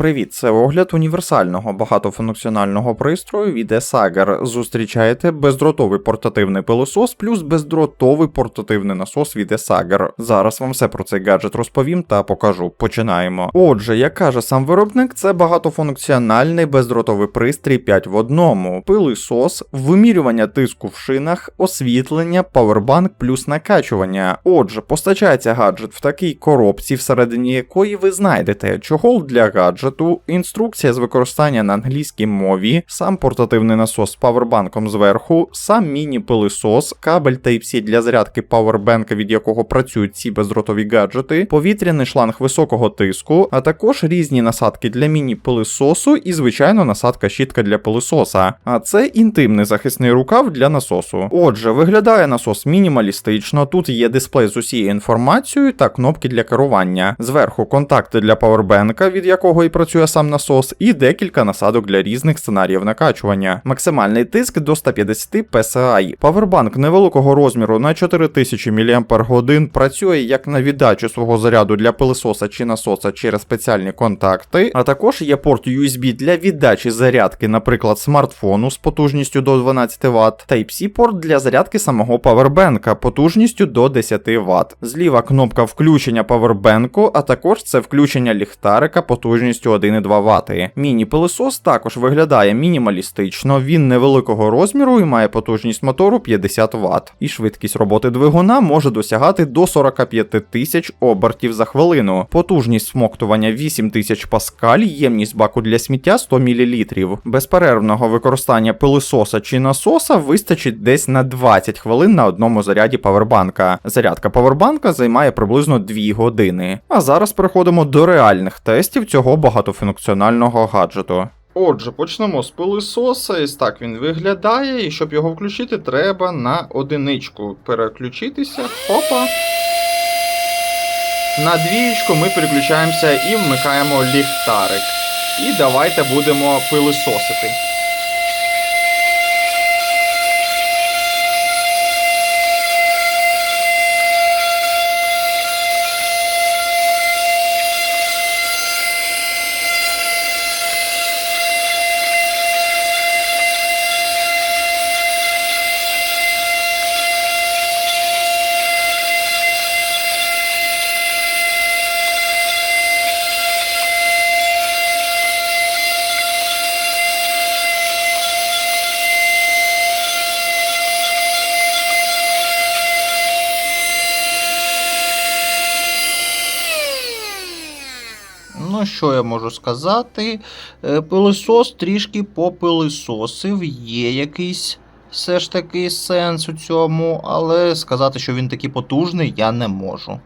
привіт! Це огляд універсального багатофункціонального пристрою від Esager. Зустрічаєте бездротовий портативний пилосос плюс бездротовий портативний насос від Esager. Зараз вам все про цей гаджет розповім та покажу. Починаємо. Отже, як каже сам виробник, це багатофункціональний бездротовий пристрій 5 в одному, пилисос, вимірювання тиску в шинах, освітлення, павербанк плюс накачування. Отже, постачається гаджет в такій коробці, всередині якої ви знайдете чохол для гаджету, інструкція з використання на англійській мові, сам портативний насос з павербанком зверху, сам міні-пилисос, кабель Type-C для зарядки павербенка, від якого працюють ці бездротові гаджети, повітряний шланг високого тиску, а також різні насадки для міні-пилисосу і, звичайно, насадка щітка для пилисоса. А це інтимний захисний рукав для насосу. Отже, виглядає насос мінімалістично. Тут є дисплей з усією інформацією та кнопки для керування. Зверху контакти для павербенка, від якого і працює сам насос, і декілька насадок для різних сценаріїв накачування. Максимальний тиск до 150 PSI. Павербанк невеликого розміру на 4000 мАч працює як на віддачу свого заряду для пилисоса чи насоса через спеціальні контакти, а також є порт USB для віддачі зарядки, наприклад, смартфону з потужністю до 12 Вт, Type-C порт для зарядки самого павербенка потужністю до 10 Вт. Зліва кнопка включення павербенку, а також це включення ліхтарика потужністю 1,2 Вт. Міні-пилисос також виглядає мінімалістично, він невеликого розміру і має потужність мотору 50 Вт. І швидкість роботи двигуна може досягати до 45 тисяч обертів за хвилину. Потужність смоктування 8000 паскаль, ємність баку для сміття 100 мл. Безперервного використання пилисоса чи насоса вистачить десь на 20 хвилин на одному заряді павербанка. Зарядка павербанка займає приблизно 2 години. А зараз переходимо до реальних тестів цього багатофункціонального гаджету. Отже, почнемо з пилисоса. і так він виглядає, і щоб його включити, треба на одиничку переключитися. Опа. На двієчку ми переключаємося і вмикаємо ліхтарик. І давайте будемо пилисосити. Ну, що я можу сказати? Е, Пилисос трішки попилисосив, є якийсь все ж таки сенс у цьому, але сказати, що він такий потужний, я не можу.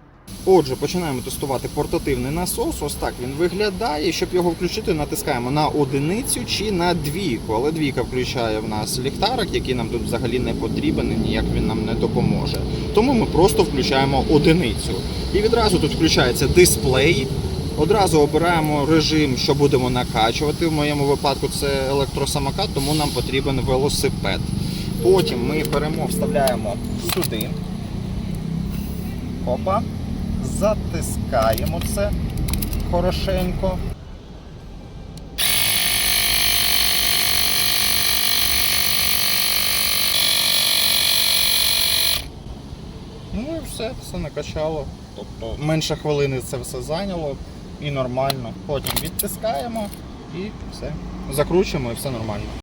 Отже, починаємо тестувати портативний насос. Ось так він виглядає. Щоб його включити, натискаємо на одиницю чи на двійку. Але двійка включає в нас ліхтарик, який нам тут взагалі не потрібен і ніяк він нам не допоможе. Тому ми просто включаємо одиницю. І відразу тут включається дисплей. Одразу обираємо режим, що будемо накачувати. В моєму випадку це електросамокат, тому нам потрібен велосипед. Потім ми беремо, вставляємо сюди. Опа. Затискаємо це хорошенько. Ну і все, все накачало. Тобто менше хвилини це все зайняло і нормально. Потім відтискаємо і все. Закручуємо і все нормально.